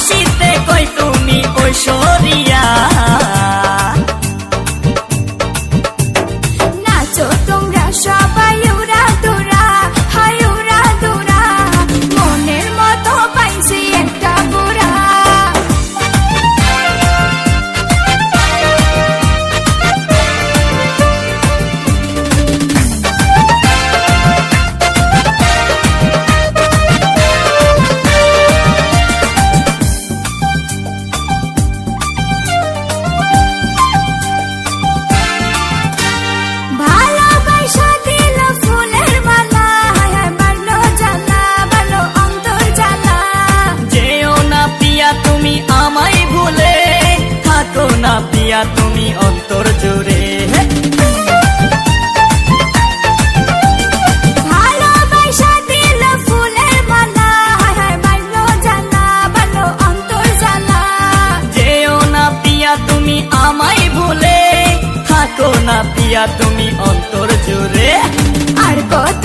হাসিতে কই তুমি ঐশ্বরিয়া? নাচো থাকো না পিয়া তুমি অন্তর জুড়ে। আমায় ভুলে থাকো না পিয়া তুমি অন্তর জুড়ে। আর কত